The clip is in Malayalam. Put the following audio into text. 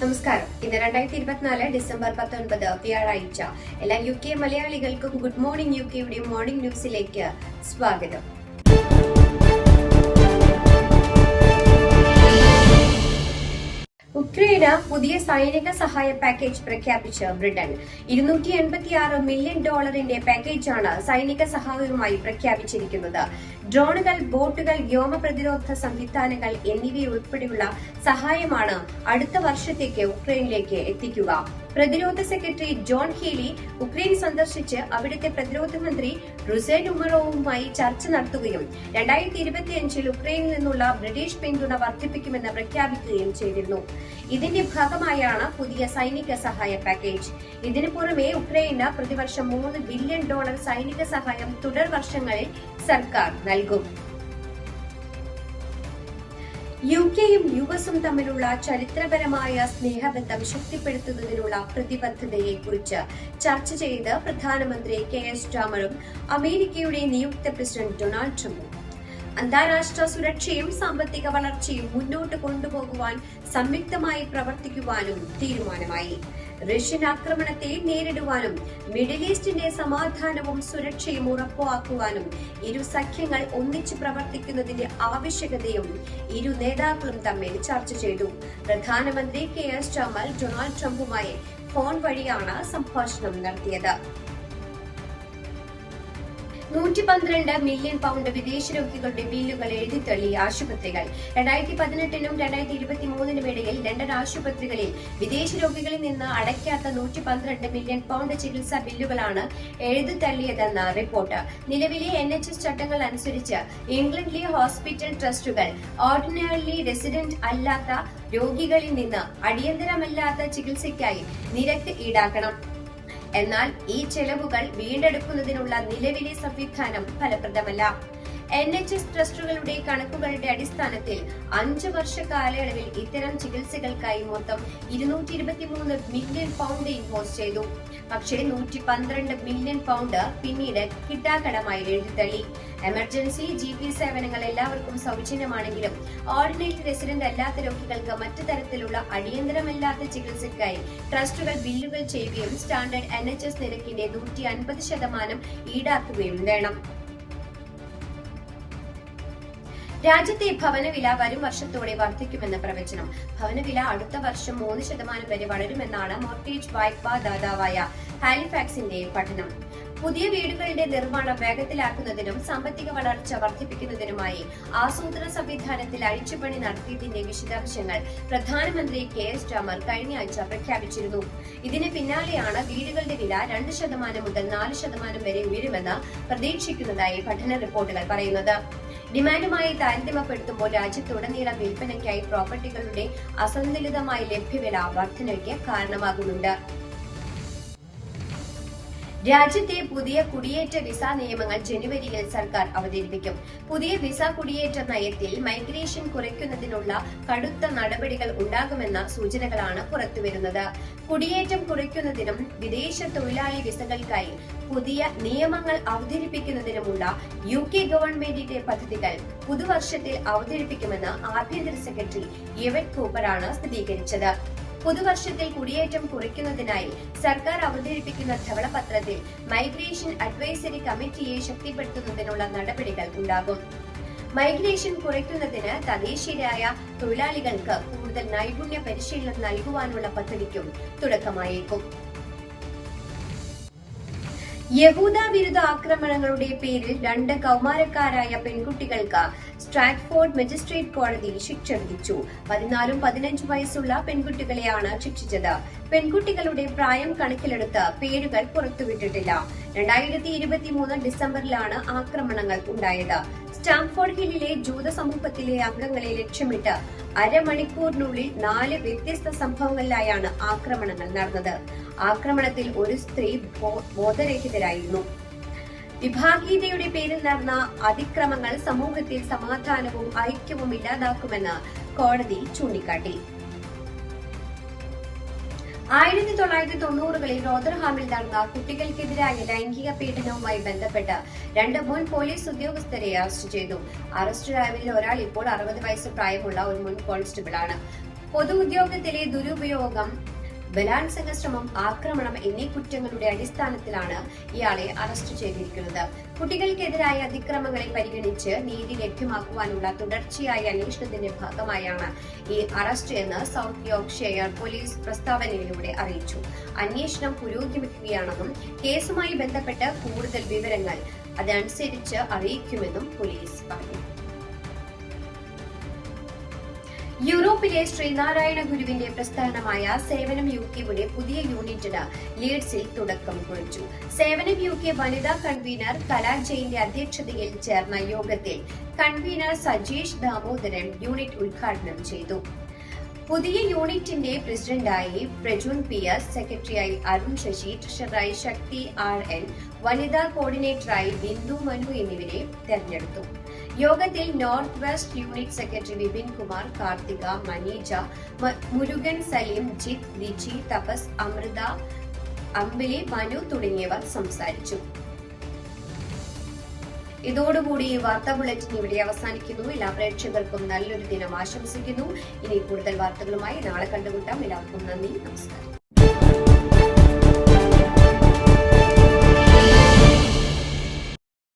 നമസ്കാരം. ഇന്ന് രണ്ടായിരത്തി ഇരുപത്തിനാല് ഡിസംബർ പത്തൊൻപത് വ്യാഴാഴ്ച. എല്ലാ യു കെ മലയാളികൾക്കും ഗുഡ് മോർണിംഗ് യു കെയുടെ മോർണിംഗ് ന്യൂസിലേക്ക് സ്വാഗതം. ഉക്രൈന് പുതിയ സൈനിക സഹായ പാക്കേജ് പ്രഖ്യാപിച്ച് ബ്രിട്ടൻ. ഇരുന്നൂറ്റി എൺപത്തിയാറ് മില്യൺ ഡോളറിന്റെ പാക്കേജാണ് സൈനിക സഹായവുമായി പ്രഖ്യാപിച്ചിരിക്കുന്നത്. ഡ്രോണുകൾ ബോട്ടുകൾ വ്യോമ പ്രതിരോധ സംവിധാനങ്ങൾ എന്നിവയുൾപ്പെടെയുള്ള സഹായമാണ് അടുത്ത വർഷത്തേക്ക് ഉക്രൈനിലേക്ക് എത്തിക്കുക. പ്രതിരോധ സെക്രട്ടറി ജോൺ ഹീലി ഉക്രൈൻ സന്ദർശിച്ച് അവിടുത്തെ പ്രതിരോധ മന്ത്രി റുസേൻ ഉമറോവുമായി ചർച്ച നടത്തുകയും രണ്ടായിരത്തി ഇരുപത്തിയഞ്ചിൽ ഉക്രൈനിൽ നിന്നുള്ള ബ്രിട്ടീഷ് പിന്തുണ വർദ്ധിപ്പിക്കുമെന്ന് പ്രഖ്യാപിക്കുകയും ചെയ്തിരുന്നു. ഇതിന്റെ ഭാഗമായാണ് പുതിയ സൈനിക സഹായ പാക്കേജ് ഇതിനു പുറമെ ഉക്രൈന് പ്രതിവർഷം മൂന്ന് ബില്യൺ ഡോളർ സൈനിക സഹായം തുടർ വർഷങ്ങളിൽ സർക്കാർ നൽകും. യു കെയും യു എസും തമ്മിലുള്ള ചരിത്രപരമായ സ്നേഹബന്ധം ശക്തിപ്പെടുത്തുന്നതിനുള്ള പ്രതിബദ്ധതയെ കുറിച്ച് ചർച്ച ചെയ്ത് പ്രധാനമന്ത്രി കെ എസ് രാമനും അമേരിക്കയുടെ നിയുക്ത പ്രസിഡന്റ് ഡൊണാൾഡ് ട്രംപും. അന്താരാഷ്ട്ര സുരക്ഷയും സാമ്പത്തിക വളർച്ചയും മുന്നോട്ട് കൊണ്ടുപോകുവാൻ സംയുക്തമായി പ്രവർത്തിക്കുവാനും തീരുമാനമായി. റഷ്യൻ ആക്രമണത്തെ നേരിടുവാനും മിഡിൽ ഈസ്റ്റിന്റെ സമാധാനവും സുരക്ഷയും ഉറപ്പാക്കുവാനും ഇരു സഖ്യങ്ങൾ ഒന്നിച്ചു പ്രവർത്തിക്കുന്നതിന്റെ ആവശ്യകതയും ഇരു നേതാക്കളും തമ്മിൽ ചർച്ച ചെയ്തു. പ്രധാനമന്ത്രി കെ എസ് ചമൽ ഡൊണാൾഡ് ട്രംപുമായി ഫോൺ വഴിയാണ് സംഭാഷണം നടത്തിയത്. നൂറ്റി പന്ത്രണ്ട് മില്യൺ പൗണ്ട് വിദേശ രോഗികളുടെ ബില്ലുകൾ എഴുതിത്തള്ളി ആശുപത്രികൾ. രണ്ടായിരത്തി പതിനെട്ടിനും രണ്ടായിരത്തി ഇരുപത്തി മൂന്നിനും ഇടയിൽ ലണ്ടൻ ആശുപത്രികളിൽ വിദേശ രോഗികളിൽ നിന്ന് അടയ്ക്കാത്ത നൂറ്റി പന്ത്രണ്ട് മില്യൺ പൗണ്ട് ചികിത്സാ ബില്ലുകളാണ് എഴുതിത്തള്ളിയതെന്ന് റിപ്പോർട്ട്. നിലവിലെ എൻ എച്ച് എസ് ചട്ടങ്ങൾ അനുസരിച്ച് ഇംഗ്ലണ്ടിലെ ഹോസ്പിറ്റൽ ട്രസ്റ്റുകൾ ഓർഡിനറി റെസിഡന്റ് അല്ലാത്ത രോഗികളിൽ നിന്ന് അടിയന്തരമല്ലാത്ത ചികിത്സയ്ക്കായി നിരക്ക് ഈടാക്കണം. എന്നാൽ ഈ ചെലവുകൾ വീണ്ടെടുക്കുന്നതിനുള്ള നിലവിലെ സംവിധാനം ഫലപ്രദമല്ല. എൻ എച്ച് എസ് ട്രസ്റ്റുകളുടെ കണക്കുകളുടെ അടിസ്ഥാനത്തിൽ അഞ്ച് വർഷ കാലയളവിൽ ഇത്തരം ചികിത്സകൾക്കായി മൊത്തം ഇരുന്നൂറ്റി ഇരുപത്തിമൂന്ന് മില്യൺ പൗണ്ട് ഇൻവോസ് ചെയ്തു. പക്ഷേ നൂറ്റി പന്ത്രണ്ട് മില്യൺ പൗണ്ട് പിന്നീട് കിട്ടാക്കടമായി എഴുതിത്തള്ളി. എമർജൻസി ജി പി സേവനങ്ങൾ എല്ലാവർക്കും സൗജന്യമാണെങ്കിലും ഓർഡിനറി റെസിഡന്റ് അല്ലാത്ത രോഗികൾക്ക് മറ്റു തരത്തിലുള്ള അടിയന്തരമല്ലാത്ത ചികിത്സയ്ക്കായി ട്രസ്റ്റുകൾ ബില്ലുകൾ ചെയ്യുകയും സ്റ്റാൻഡേർഡ് എൻ എച്ച് എസ് നിരക്കിന്റെ നൂറ്റി അൻപത് ശതമാനം ഈടാക്കുകയും വേണം. രാജ്യത്തെ ഭവനവില വരും വർഷത്തോടെ വർദ്ധിക്കുമെന്ന് പ്രവചനം. ഭവനവില അടുത്ത വർഷം മൂന്ന് ശതമാനം വരെ വളരുമെന്നാണ് മോർട്ടേജ് വായ്പാ ദാതാവായ ഹാലിഫാക്സിന്റെ പഠനം. പുതിയ വീടുകളുടെ നിർമ്മാണം വേഗത്തിലാക്കുന്നതിനും സാമ്പത്തിക വളർച്ച വർദ്ധിപ്പിക്കുന്നതിനുമായി ആസൂത്രണ സംവിധാനത്തിൽ അഴിച്ചുപണി നടത്തിയതിന്റെ വിശദാംശങ്ങൾ പ്രധാനമന്ത്രി കെ എസ് രാമർ കഴിഞ്ഞ ആഴ്ച പ്രഖ്യാപിച്ചിരുന്നു. ഇതിന് പിന്നാലെയാണ് വീടുകളുടെ വില രണ്ട് ശതമാനം മുതൽ നാല് ശതമാനം വരെ ഉയരുമെന്ന് പ്രതീക്ഷിക്കുന്നതായി പഠന റിപ്പോർട്ടുകൾ പറയുന്നത്. ഡിമാൻഡുമായി താരതമ്യപ്പെടുത്തുമ്പോൾ രാജ്യത്തുടനീളം വിൽപ്പനയ്ക്കായി പ്രോപ്പർട്ടികളുടെ അസന്തുലിതമായ ലഭ്യവില വർധനയ്ക്ക് കാരണമാകുന്നുണ്ട്. രാജ്യത്തെ പുതിയ കുടിയേറ്റ വിസ നിയമങ്ങൾ ജനുവരിയിൽ സർക്കാർ അവതരിപ്പിക്കും. പുതിയ വിസ കുടിയേറ്റ നയത്തിൽ മൈഗ്രേഷൻ കുറയ്ക്കുന്നതിനുള്ള കടുത്ത നടപടികൾ ഉണ്ടാകുമെന്ന സൂചനകളാണ് പുറത്തുവരുന്നത്. കുടിയേറ്റം കുറയ്ക്കുന്നതിനും വിദേശ തൊഴിലാളി വിസകൾക്കായി പുതിയ നിയമങ്ങൾ അവതരിപ്പിക്കുന്നതിനുമുള്ള യു കെ ഗവൺമെന്റിന്റെ പദ്ധതികൾ പുതുവർഷത്തിൽ അവതരിപ്പിക്കുമെന്ന് ആഭ്യന്തര സെക്രട്ടറി യവൻ കൂപ്പറാണ് സ്ഥിരീകരിച്ചത്. പുതുവർഷത്തിൽ കുടിയേറ്റം കുറയ്ക്കുന്നതിനായി സർക്കാർ അവതരിപ്പിക്കുന്ന ധവളപത്രത്തിൽ മൈഗ്രേഷൻ അഡ്വൈസറി കമ്മിറ്റിയെ ശക്തിപ്പെടുത്തുന്നതിനുള്ള നടപടികൾ ഉണ്ടാകും. മൈഗ്രേഷൻ കുറയ്ക്കുന്നതിന് തദ്ദേശീയരായ തൊഴിലാളികൾക്ക് കൂടുതൽ നൈപുണ്യ പരിശീലനം നൽകുവാനുള്ള പദ്ധതിക്കും തുടക്കമായേക്കും. യഹൂദ വിരുദ്ധ ആക്രമണങ്ങളുടെ പേരിൽ രണ്ട് കൗമാരക്കാരായ പെൺകുട്ടികൾക്ക് സ്ട്രാറ്റ്ഫോർഡ് മജിസ്ട്രേറ്റ് കോടതി ശിക്ഷ വിധിച്ചു. പതിനാലും പതിനഞ്ചും വയസ്സുള്ള പെൺകുട്ടികളെയാണ് ശിക്ഷിച്ചത്. പെൺകുട്ടികളുടെ പ്രായം കണക്കിലെടുത്ത് പേരുകൾ പുറത്തുവിട്ടിട്ടില്ല. രണ്ടായിരത്തി ഇരുപത്തിമൂന്ന് ഡിസംബറിലാണ് ആക്രമണങ്ങൾ ഉണ്ടായത്. സ്റ്റാംഫോർഡ് ഹില്ലിലെ ജൂത സമൂഹത്തിലെ അംഗങ്ങളെ ലക്ഷ്യമിട്ട് അരമണിക്കൂറിനുള്ളിൽ നാല് വ്യത്യസ്ത സംഭവങ്ങളിലായാണ് ആക്രമണങ്ങൾ നടന്നത്. ആക്രമണത്തിൽ ഒരു സ്ത്രീ ബോധരഹിതരായിരുന്നു. വിഭാഗീയതയുടെ പേരിൽ നടന്ന അതിക്രമങ്ങൾ സമൂഹത്തിൽ സമാധാനവും ഐക്യവും ഇല്ലാതാക്കുമെന്ന് കോടതി ചൂണ്ടിക്കാട്ടി. ആയിരത്തി തൊള്ളായിരത്തി തൊണ്ണൂറുകളിൽ റോദർഹാമിൽ നടന്ന കുട്ടികൾക്കെതിരായ ലൈംഗിക പീഡനവുമായി ബന്ധപ്പെട്ട് രണ്ട് മുൻ പോലീസ് ഉദ്യോഗസ്ഥരെ അറസ്റ്റ് ചെയ്തു. അറസ്റ്റിലായവരിൽ ഒരാൾ ഇപ്പോൾ അറുപത് വയസ്സ് പ്രായമുള്ള ഒരു മുൻ കോൺസ്റ്റബിളാണ്. പൊതു ഉദ്യോഗത്തിലെ ദുരുപയോഗം ബലാത്സംഗ ശ്രമം ആക്രമണം എന്നീ കുറ്റങ്ങളുടെ അടിസ്ഥാനത്തിലാണ് ഇയാളെ അറസ്റ്റ് ചെയ്തിരിക്കുന്നത്. കുട്ടികൾക്കെതിരായ അതിക്രമങ്ങളെ പരിഗണിച്ച് നീതി ലഭ്യമാക്കുവാനുള്ള തുടർച്ചയായ അന്വേഷണത്തിന്റെ ഭാഗമായാണ് ഈ അറസ്റ്റ് എന്ന് സൗത്ത് യോർക്ക്ഷയർ പോലീസ് പ്രസ്താവനയിലൂടെ അറിയിച്ചു. അന്വേഷണം പുരോഗമിക്കുകയാണെന്നും കേസുമായി ബന്ധപ്പെട്ട് കൂടുതൽ വിവരങ്ങൾ അതനുസരിച്ച് അറിയിക്കുമെന്നും പോലീസ് പറഞ്ഞു. യൂറോപ്പിലെ ശ്രീനാരായണ ഗുരുവിന്റെ പ്രസ്ഥാനമായ സേവനം യു കെയുടെ പുതിയ യൂണിറ്റിന് ലീഡ്സിൽ തുടക്കം കുറിച്ചു. സേവനം യു കെ വനിതാ കൺവീനർ കലാ ജയിന്റെ അധ്യക്ഷതയിൽ ചേർന്ന യോഗത്തിൽ കൺവീനർ സജീഷ് ദാമോദരൻ യൂണിറ്റ് ഉദ്ഘാടനം ചെയ്തു. പുതിയ യൂണിറ്റിന്റെ പ്രസിഡന്റായി പ്രജുൻ പി എസ് സെക്രട്ടറിയായി അരുൺ ശശി ട്രഷററായി ശക്തി ആർ എൻ വനിതാ കോർഡിനേറ്ററായി ബിന്ദു മനു എന്നിവരെ തെരഞ്ഞെടുത്തു. യോഗത്തിൽ north west unit secretary Vipin Kumar Karthika Maneeja Murugan Saleem Jith Viji Tapas Amrutha Ambili Manu തുടങ്ങിയവർ സംസാരിച്ചു. ഇതോടുകൂടി ഈ വാർത്താ ബുള്ളറ്റിൻ ഇവിടെ അവസാനിക്കുന്നു. എല്ലാ പ്രേക്ഷകർക്കും നല്ലൊരു ദിനം ആശംസിക്കുന്നു. ഇനി കൂടുതൽ വാർത്തകളുമായി നാളെ കണ്ടുമുട്ടാം. എല്ലാവർക്കും നന്ദി. നമസ്കാരം.